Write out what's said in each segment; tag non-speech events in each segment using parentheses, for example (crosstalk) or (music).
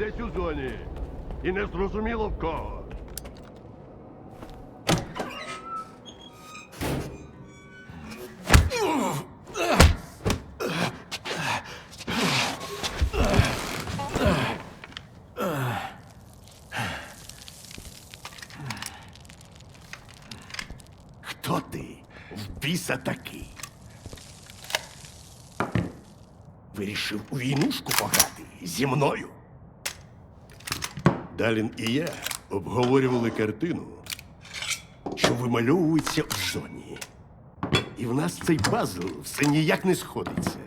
десь у зоні. І не зрозуміло в кого. Хто ти? В біса такий? Вирішив у війнушку пограти зі мною. Далін і я обговорювали картину, що вимальовується в зоні. І в нас цей пазл все ніяк не сходиться.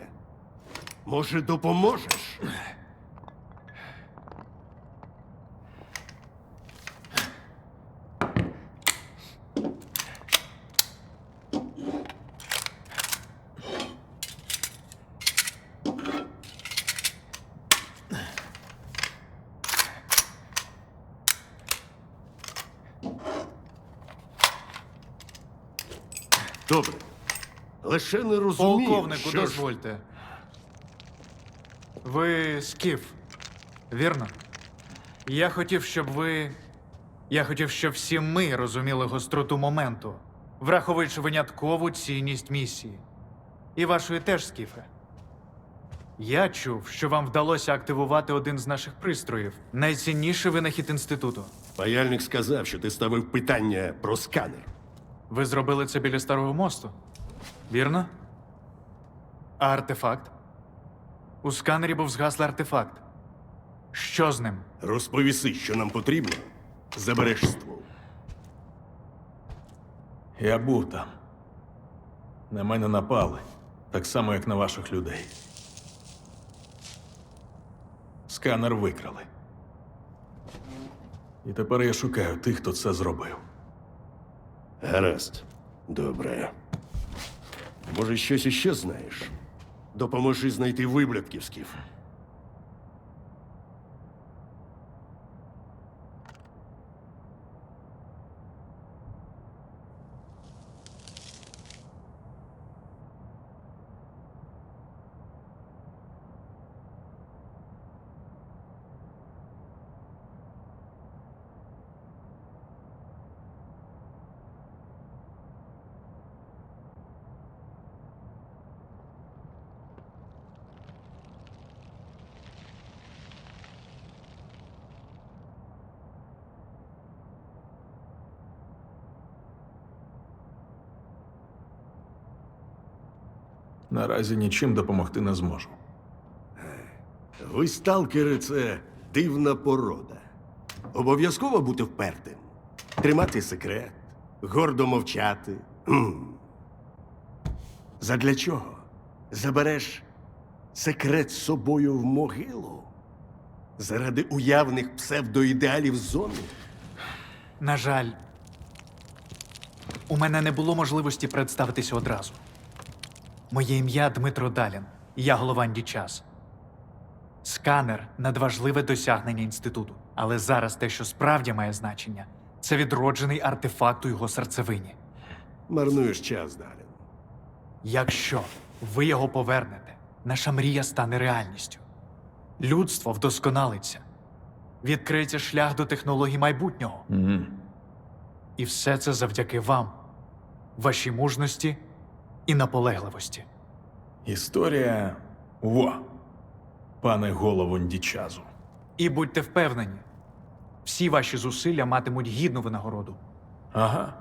Може, допоможеш? Добре. Лише не розумію, Полковнику, що ж... дозвольте. Ви скіф, вірно? Я хотів, щоб ви. Я хотів, щоб всі ми розуміли гостроту моменту, враховуючи виняткову цінність місії. І вашої теж, скіфе. Я чув, що вам вдалося активувати один з наших пристроїв найцінніший винахід інституту. Паяльник сказав, що ти ставив питання про сканер. Ви зробили це біля старого мосту. Вірно? А артефакт? У сканері був згаслий артефакт. Що з ним? Розповіси, що нам потрібно, забереш ствол. Я був там. На мене напали, так само, як на ваших людей. Сканер викрали. І тепер я шукаю тих, хто це зробив. Гаразд. Добре. Може, щось іще знаєш? Допоможи знайти виблядків, Наразі нічим допомогти не зможу. Ви, сталкери, це дивна порода. Обов'язково бути впертим, тримати секрет, гордо мовчати. Хм. Задля чого? Забереш секрет з собою в могилу? Заради уявних псевдоідеалів зони? На жаль, у мене не було можливості представитися одразу. Моє ім'я Дмитро Далін, я голова Час. Сканер надважливе досягнення інституту. Але зараз те, що справді має значення, це відроджений артефакт у його серцевині. Марнуєш час, Далін. Якщо ви його повернете, наша мрія стане реальністю. Людство вдосконалиться, відкриється шлях до технологій майбутнього. Угу. І все це завдяки вам, вашій мужності і наполегливості. Історія. Во! Пане голову Дічазу. І будьте впевнені, всі ваші зусилля матимуть гідну винагороду. Ага.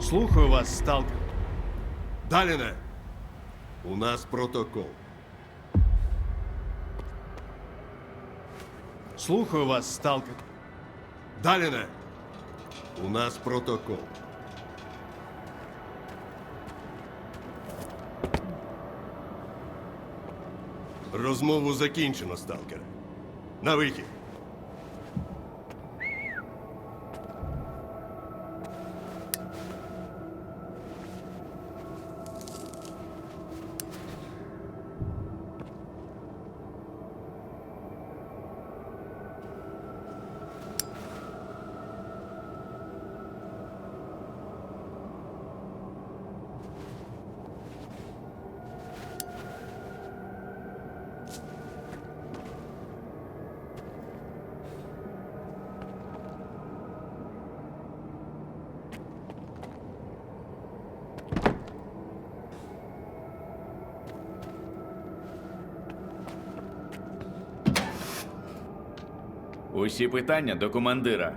Слухаю вас, сталкер. Даліне, у нас протокол. Слухаю вас, сталкер. Даліне, у нас протокол. Розмову закінчено, сталкер. На вихід. Усі питання до командира.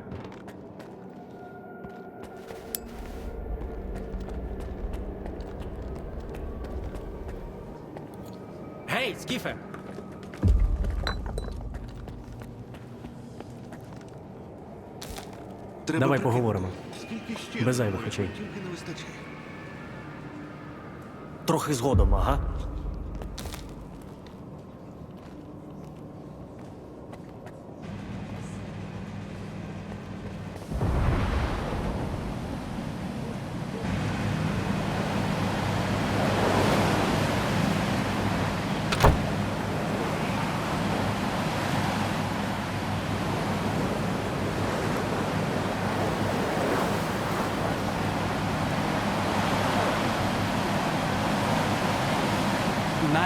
Гей, Скіфе! Давай поговоримо. Без зайвих очей. Трохи згодом, ага.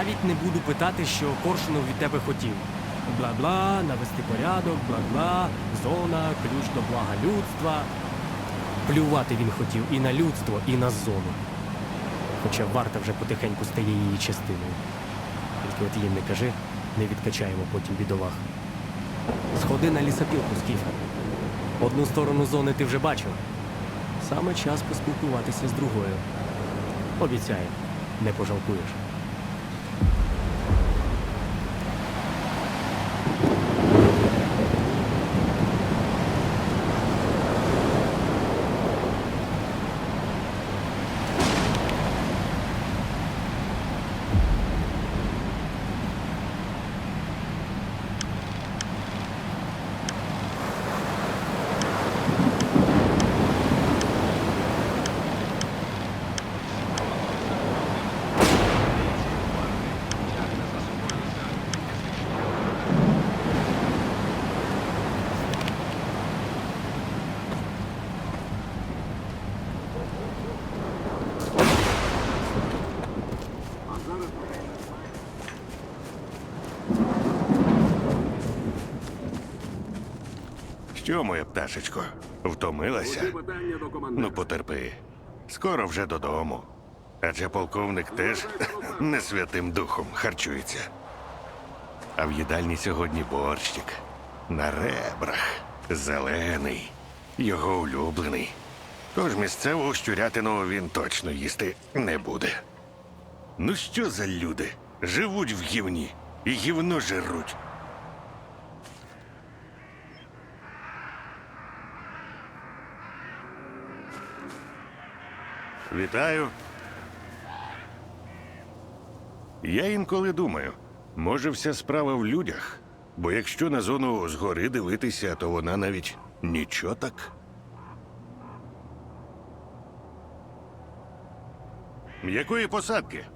Навіть не буду питати, що Коршунов від тебе хотів. Бла-бла, навести порядок, бла-бла, зона, ключ до блага людства. Плювати він хотів і на людство, і на зону. Хоча варта вже потихеньку стає її частиною. Тільки от їм не кажи, не відкачаємо потім бідолах. Сходи на лісопілку, Скіфе. Одну сторону зони ти вже бачив. Саме час поспілкуватися з другою. Обіцяю, не пожалкуєш. Що, моя пташечко, втомилася? Ну, потерпи. Скоро вже додому. Адже полковник теж (laughs) не святим духом харчується. А в їдальні сьогодні борщик. На ребрах. Зелений. Його улюблений. Тож місцевого щурятину він точно їсти не буде. Ну що за люди? Живуть в гівні і гівно жируть. Вітаю. Я інколи думаю, може, вся справа в людях. Бо якщо на зону згори дивитися, то вона навіть нічого так. Якої посадки?